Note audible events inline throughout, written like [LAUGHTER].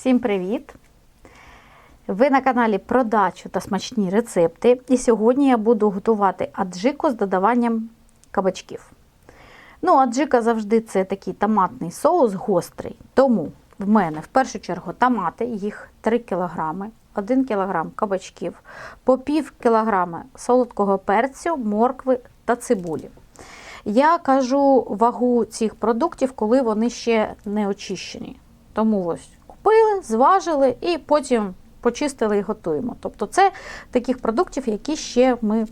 Всім привіт! Ви на каналі про дачу та смачні рецепти. І сьогодні я буду готувати аджику з додаванням кабачків. Ну, аджика завжди це такий томатний соус гострий. Тому в мене в першу чергу томати, їх 3 кг, 1 кг кабачків, по пів кілограма солодкого перцю, моркви та цибулі. Я кажу вагу цих продуктів, коли вони ще не очищені. Тому ось зважили і потім почистили і готуємо. Тобто це таких продуктів, які ще ми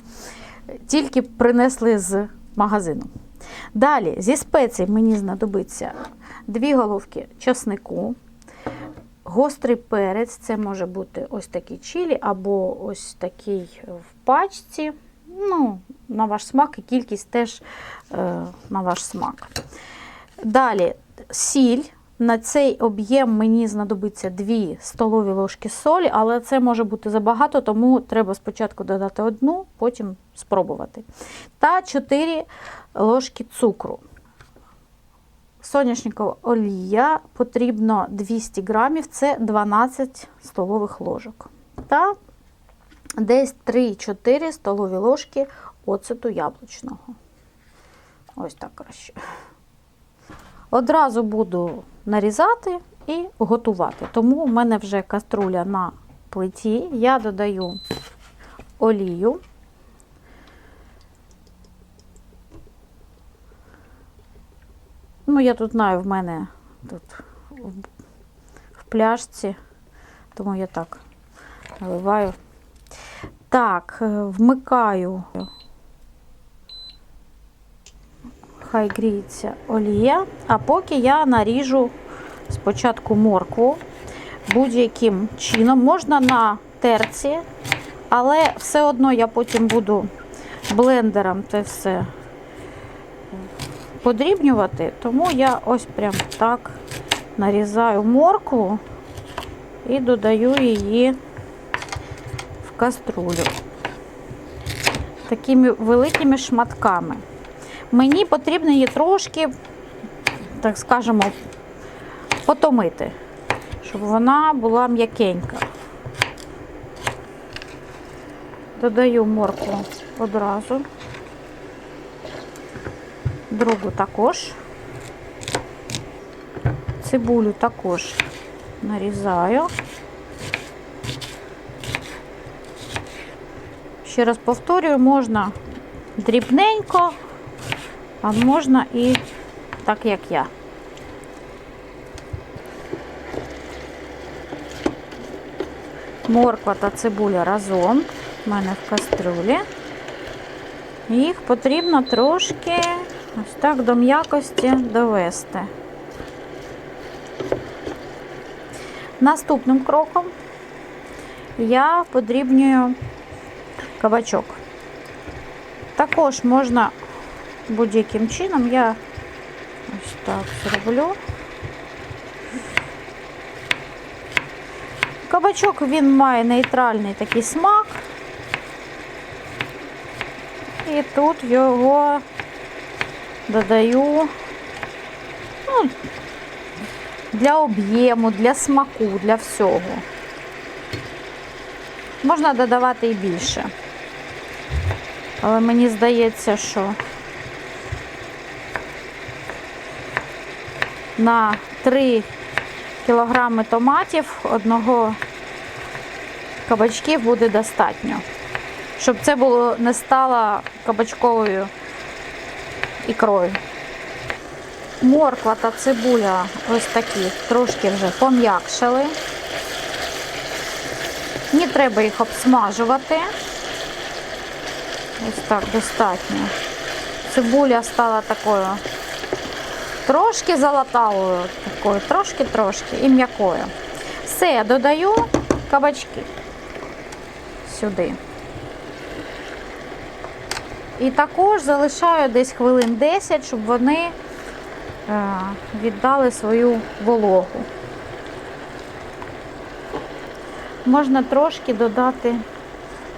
тільки принесли з магазину. Далі, зі спецій мені знадобиться дві головки часнику, гострий перець, це може бути ось такий чилі або ось такий в пачці. Ну, на ваш смак і кількість теж е, на ваш смак. Далі сіль. На цей об'єм мені знадобиться 2 столові ложки солі, але це може бути забагато, тому треба спочатку додати одну, потім спробувати. Та 4 ложки цукру. Соняшникова олія потрібно 200 грамів, це 12 столових ложок. Та десь 3-4 столові ложки оцету яблучного. Ось так краще. Одразу буду нарізати і готувати. Тому в мене вже каструля на плиті. Я додаю олію. Ну, я тут знаю, в мене тут в пляшці, тому я так наливаю. Так, вмикаю. Хай гріється олія, а поки я наріжу спочатку моркву будь-яким чином. Можна на терці, але все одно я потім буду блендером це все подрібнювати, тому я ось прям так нарізаю моркву і додаю її в каструлю такими великими шматками. Мені потрібно її трошки, так скажемо, потомити, щоб вона була м'якенька. Додаю моркву одразу, другу також, цибулю також нарізаю. Ще раз повторюю, можна дрібненько, а можна і так, як я. Морква та цибуля разом в мене в каструлі. Їх потрібно трошки ось так до м'якості довести. Наступним кроком я подрібнюю кабачок. Також можна будь-яким чином я ось так зроблю. Кабачок він має нейтральний такий смак. І тут його додаю ну, для об'єму, для смаку, для всього. Можна додавати і більше. Але мені здається, що на 3 кілограми томатів одного кабачків буде достатньо. Щоб це було не стало кабачковою ікрою. Морква та цибуля ось такі трошки вже пом'якшили. Не треба їх обсмажувати. Ось так достатньо. Цибуля стала такою трошки золотавою, такою, трошки-трошки і м'якою. Все, додаю кабачки сюди. І також залишаю десь хвилин 10, щоб вони е, віддали свою вологу. Можна трошки додати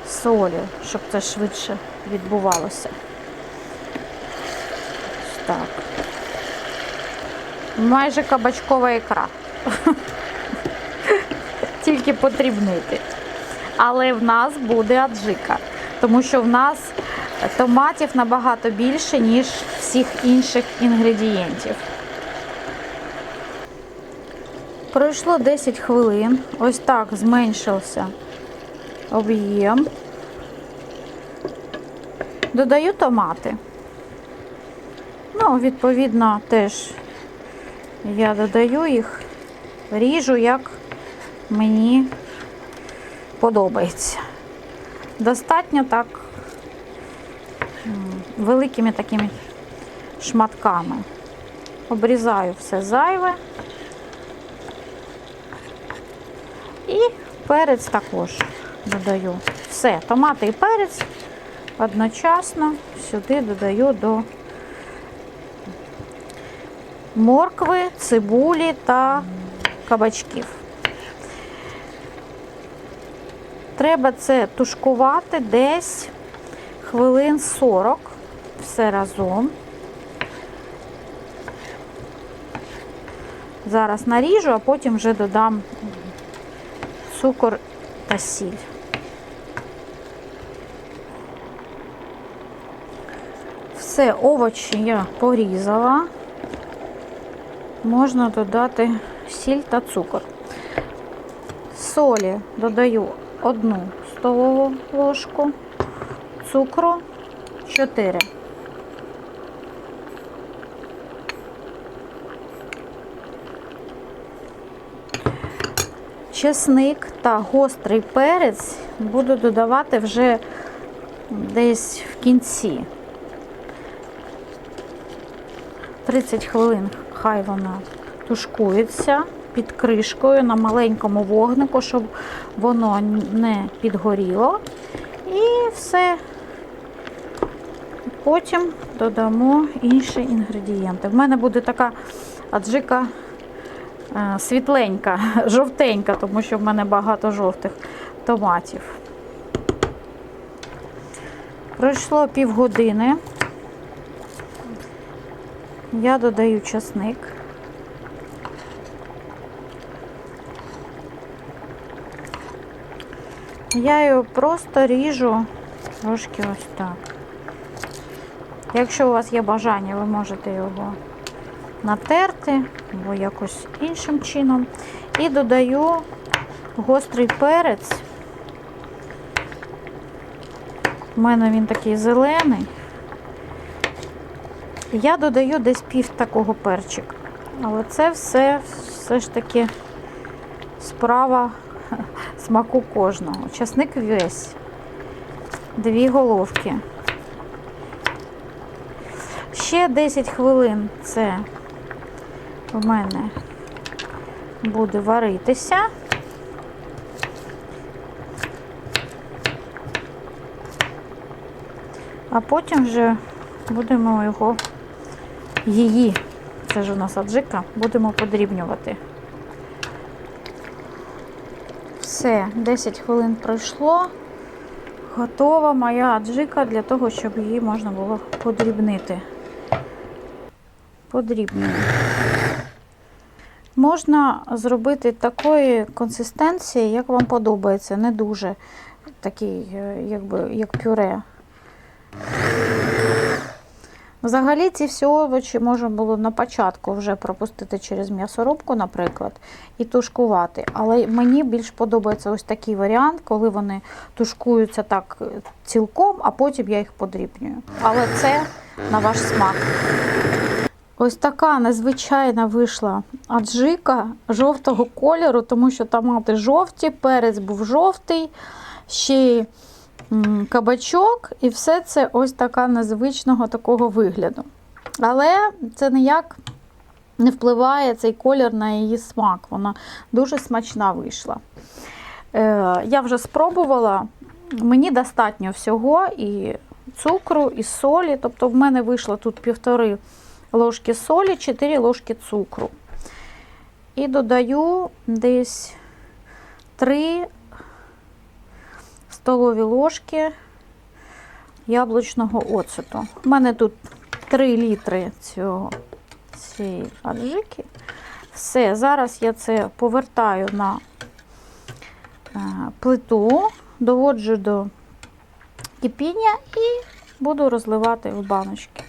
солі, щоб це швидше відбувалося. Ось так. Майже кабачкова ікра. тільки подрібнити. Але в нас буде аджика, тому що в нас томатів набагато більше, ніж всіх інших інгредієнтів. Пройшло 10 хвилин. Ось так зменшився об'єм. Додаю томати. Ну, відповідно, теж я додаю їх, ріжу, як мені подобається. Достатньо так великими такими шматками. Обрізаю все зайве. І перець також додаю. Все, томати і перець одночасно сюди додаю до моркви, цибулі та кабачків. Треба це тушкувати десь хвилин 40 все разом. Зараз наріжу, а потім вже додам цукор та сіль. Все, овочі я порізала. Можна додати сіль та цукор. Солі додаю одну столову ложку, цукру 4. Чесник та гострий перець буду додавати вже десь в кінці. 30 хвилин хай вона тушкується під кришкою на маленькому вогнику, щоб воно не підгоріло. І все. Потім додамо інші інгредієнти. В мене буде така аджика е, світленька, [LAUGHS] жовтенька, тому що в мене багато жовтих томатів. Пройшло півгодини. Я додаю часник. Я його просто ріжу трошки ось так. Якщо у вас є бажання, ви можете його натерти або якось іншим чином. І додаю гострий перець. У мене він такий зелений. Я додаю десь пів такого перчика. Але це все все ж таки справа [LAUGHS] смаку кожного. Часник весь. Дві головки. Ще 10 хвилин це в мене буде варитися. А потім вже будемо його, її, це ж у нас аджика, будемо подрібнювати. Все, 10 хвилин пройшло. Готова моя аджика для того, щоб її можна було подрібнити. Подрібнюю. Можна зробити такої консистенції, як вам подобається, не дуже такий, е, якби, як пюре. Взагалі ці всі овочі можна було на початку вже пропустити через м'ясорубку, наприклад, і тушкувати. Але мені більш подобається ось такий варіант, коли вони тушкуються так цілком, а потім я їх подрібнюю. Але це на ваш смак. Ось така незвичайна вийшла аджика жовтого кольору, тому що томати жовті, перець був жовтий, ще кабачок, і все це ось така незвичного такого вигляду. Але це ніяк не впливає цей колір на її смак. Вона дуже смачна вийшла. Е, я вже спробувала, мені достатньо всього і цукру, і солі. Тобто в мене вийшло тут півтори ложки солі, 4 ложки цукру. І додаю десь 3 столові ложки яблучного оцету. У мене тут 3 літри цього, цієї аджики. Все, зараз я це повертаю на е, плиту, доводжу до кипіння і буду розливати в баночки.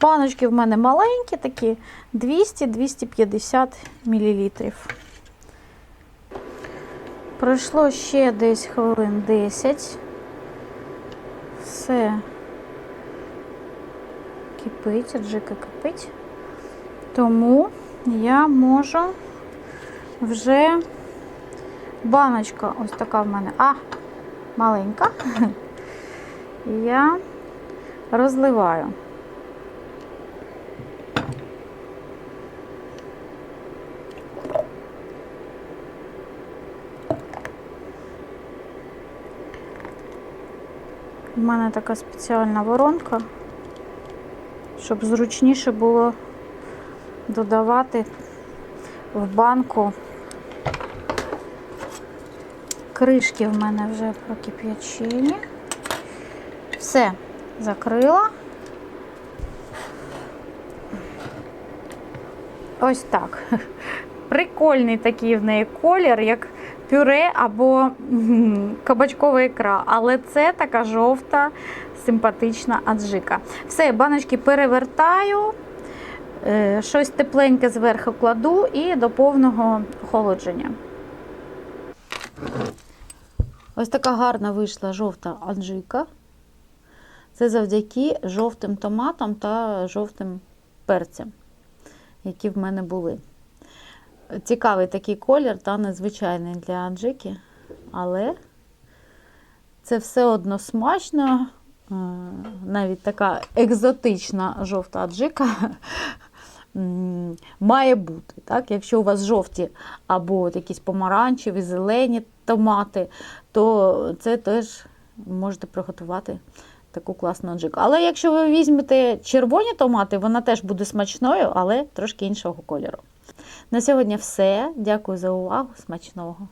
Баночки в мене маленькі, такі 200-250 мл. Пройшло ще десь хвилин 10. Все кипить, аджика кипить. Тому я можу вже баночка, ось така в мене, а, маленька. [LAUGHS] Я розливаю. У мене така спеціальна воронка, щоб зручніше було додавати в банку. Кришки в мене вже прокип'ячені. Все, закрила. Ось так. [LAUGHS] Прикольний такий в неї колір, як пюре або кабачкова ікра. Але це така жовта, симпатична аджика. Все, баночки перевертаю, е, щось тепленьке зверху кладу і до повного охолодження. Ось така гарна вийшла жовта аджика. Це завдяки жовтим томатам та жовтим перцям, які в мене були. Цікавий такий колір та незвичайний для аджики, але це все одно смачно, Е, навіть така екзотична жовта аджика [LAUGHS] має бути. Так? Якщо у вас жовті або якісь помаранчеві, зелені томати, то це теж можете приготувати таку класну аджику. Але якщо ви візьмете червоні томати, вона теж буде смачною, але трошки іншого кольору. На сьогодні все. Дякую за увагу. Смачного!